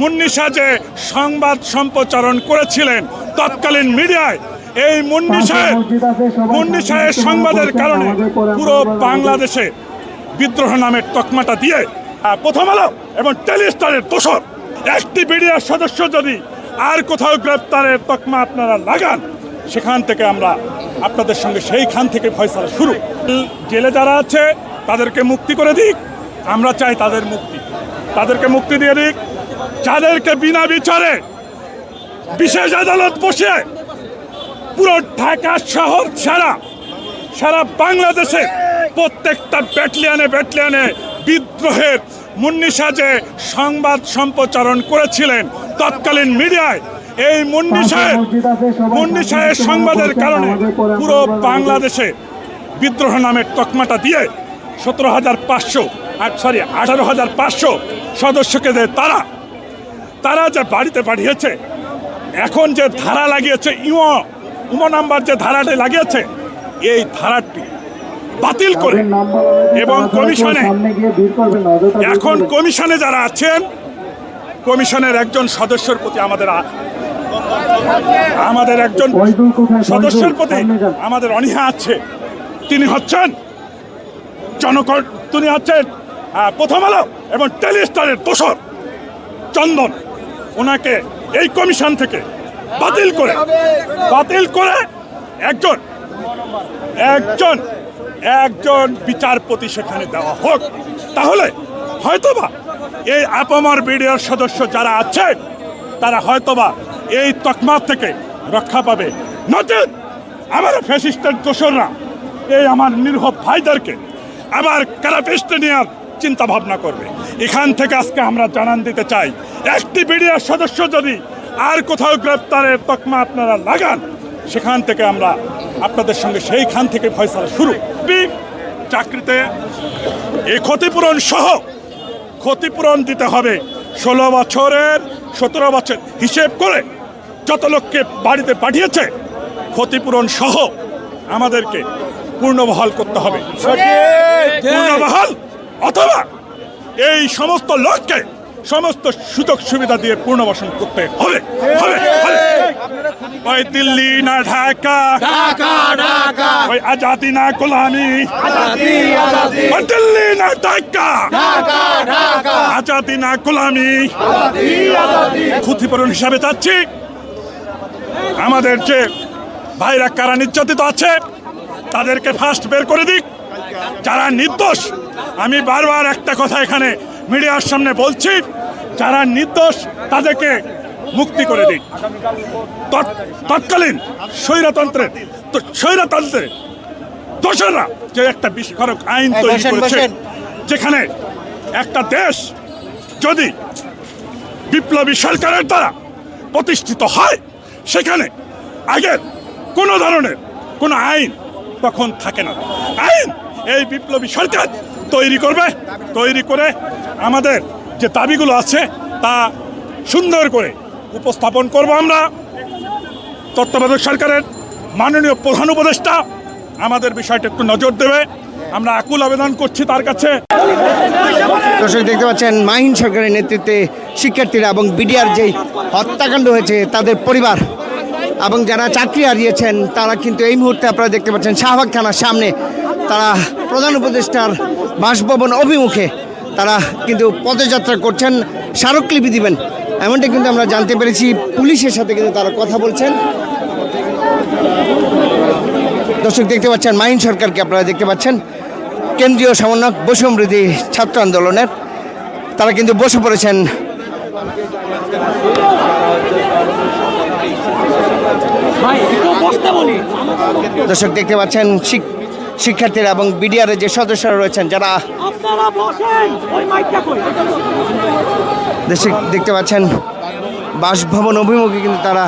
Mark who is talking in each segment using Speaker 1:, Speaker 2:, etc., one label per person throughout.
Speaker 1: মুন্নি সাজে সংবাদ সম্প্রচারণ করেছিলেন তৎকালীন মিডিয়ায়। এই মুন্নি সাহেব মুন্নি সাহেব সংবাদের কারণে পুরো বাংলাদেশে বিদ্রোহ নামের তকমাটা দিয়ে প্রথম আলো এবং টেলিস্টারের তোষর একটি মিডিয়ার সদস্য যদি আর কোথাও গ্রেপ্তারের তকমা আপনারা লাগান সেখান থেকে আমরা আপনাদের সঙ্গে সেইখান থেকে ফয়সালা শুরু। জেলে যারা আছে তাদেরকে মুক্তি করে দিক। আমরা চাই তাদের মুক্তি। তাদেরকে মুক্তি দিয়ে দিক। যাদেরকে বিনা বিচারে বিশেষ আদালত বসে পুরো ঢাকা শহর ছাড়া সারা বাংলাদেশে প্রত্যেকটা ব্যাটলিয়ানে ব্যাটলিয়ানে বিদ্রোহের মুন্নি সাজে সংবাদ সম্প্রচারণ করেছিলেন তৎকালীন মিডিয়ায়। এই মুন্নি সাহেব মুন্নি সাহেব সংবাদের কারণে পুরো বাংলাদেশে বিদ্রোহ নামের তকমাটা দিয়ে সতেরো হাজার পাঁচশো সরি আঠারো হাজার পাঁচশো সদস্যকে দেয় তারা। তারা যে বাড়িতে পাঠিয়েছে এখন যে ধারা লাগিয়েছে ইমো উমো নাম্বার যে ধারাটি লাগিয়েছে এই ধারাটি বাতিল করে এবং কমিশনে এখন কমিশনে যারা আছেন কমিশনের একজন সদস্যের প্রতি আমাদের আমাদের একজন সদস্যের প্রতি আমাদের অনীহা আছে। তিনি হচ্ছেন জনকর তিনি হচ্ছেন প্রথম আলো এবং টেলিস্টারের দোষর চন্দন। ওনাকে এই কমিশন থেকে বাতিল করে বাতিল করে একজন একজন একজন বিচারপতি সেখানে দেওয়া হোক। তাহলে হয়তোবা এই আপামার বিডিওর সদস্য যারা আছে, তারা হয়তোবা এই তকমার থেকে রক্ষা পাবে। নচেত আমার ফ্যাসিস্টের দোসররা এই আমার নিরীহ ভাইদেরকে আবার কারাপিস্টে নেওয়ার চিন্তা ভাবনা করবে। এখান থেকে আজকে আমরা জানান দিতে চাই একটি বিডিআর সদস্য যদি আর কোথাও গ্রেপ্তারের তকমা আপনারা লাগান সেখান থেকে আমরা আপনাদের সঙ্গে সেইখান থেকে ফয়সালা শুরু। চাকরিতে এই ক্ষতিপূরণ সহ ক্ষতিপূরণ দিতে হবে ষোলো বছরের সতেরো বছর হিসেব করে যত লোককে বাড়িতে পাঠিয়েছে ক্ষতিপূরণ সহ আমাদেরকে পূর্ণবহাল করতে হবে। পূর্ণবহাল অথবা এই সমস্ত লোককে সমস্ত সুযোগ সুবিধা দিয়ে পুনর্বাসন করতে হবে। ওই দিল্লি না ঢাকা।
Speaker 2: ঢাকা ঢাকা।
Speaker 1: ওই আজাদি না গোলামি। ওই দিল্লি না ঢাকা।
Speaker 2: ঢাকা ঢাকা।
Speaker 1: আজাদি না গোলামি। ক্ষতিপূরণ হিসাবে চাচ্ছি। আমাদের যে ভাইরা কারা নির্যাতিত আছে তাদেরকে ফার্স্ট বের করে দিক। যারা নির্দোষ আমি বারবার একটা কথা এখানে মিডিয়ার সামনে বলছি যারা নির্দোষ তাদেরকে মুক্তি করে তৎ- তৎকালীন স্বৈরতন্ত্রের তো স্বৈরতন্ত্রের দোষরা যে একটা বিস্ফোরক আইন তৈরি করেছে যেখানে একটা দেশ যদি বিপ্লবী সরকারের দ্বারা প্রতিষ্ঠিত হয় সেখানে আগের কোনো ধরনের কোনো আইন তখন থাকে না। আইন এই বিপ্লবী সরকার তৈরি করবে তৈরি করে আমাদের যে দাবিগুলো আছে তা সুন্দর করে উপস্থাপন করব আমরা। তত্ত্বাবধায়ক সরকারের মাননীয় প্রধান উপদেষ্টা আমাদের বিষয়টা একটু নজর দেবে। আমরা আকুল আবেদন করছি তার কাছে।
Speaker 3: দর্শক, দেখতে পাচ্ছেন, মাহিন সরকারের নেতৃত্বে শিক্ষার্থীরা এবং বিডিআর যেই হত্যাকাণ্ড হয়েছে, তাদের পরিবার এবং যারা চাকরি হারিয়েছেন, তারা কিন্তু এই মুহূর্তে আপনারা দেখতে পাচ্ছেন শাহবাগ থানার সামনে তারা প্রধান উপদেষ্টার বাসভবন অভিমুখে তারা কিন্তু পদযাত্রা করছেন। স্মারকলিপি দিবেন। এমনটা কিন্তু আমরা জানতে পেরেছি। পুলিশের সাথে কিন্তু তারা কথা বলছেন। দর্শক, দেখতে পাচ্ছেন, মাইন সরকারকে আপনারা দেখতে পাচ্ছেন। কেন্দ্রীয় সমন্বয়ক বসুমৃদ্ধি ছাত্র আন্দোলনের তারা কিন্তু বসে পড়েছেন। দর্শক, দেখতে পাচ্ছেন, শিক- শিক্ষার্থীরা এবং বিডিআরের যে সদস্যরা রয়েছেন, যারা দর্শক দেখতে পাচ্ছেন, বাসভবন অভিমুখে কিন্তু তারা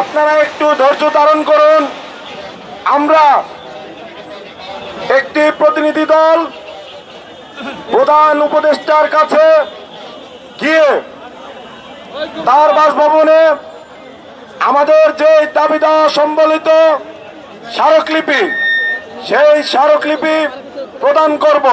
Speaker 4: আপনারা একটু ধৈর্য ধারণ করুন। আমরা একটি প্রতিনিধি দল প্রধান উপদেষ্টার কাছে গিয়ে তার বাসভবনে আমাদের যে দাবিদা সম্বলিত স্মারকলিপি, সেই স্মারকলিপি প্রদান করব।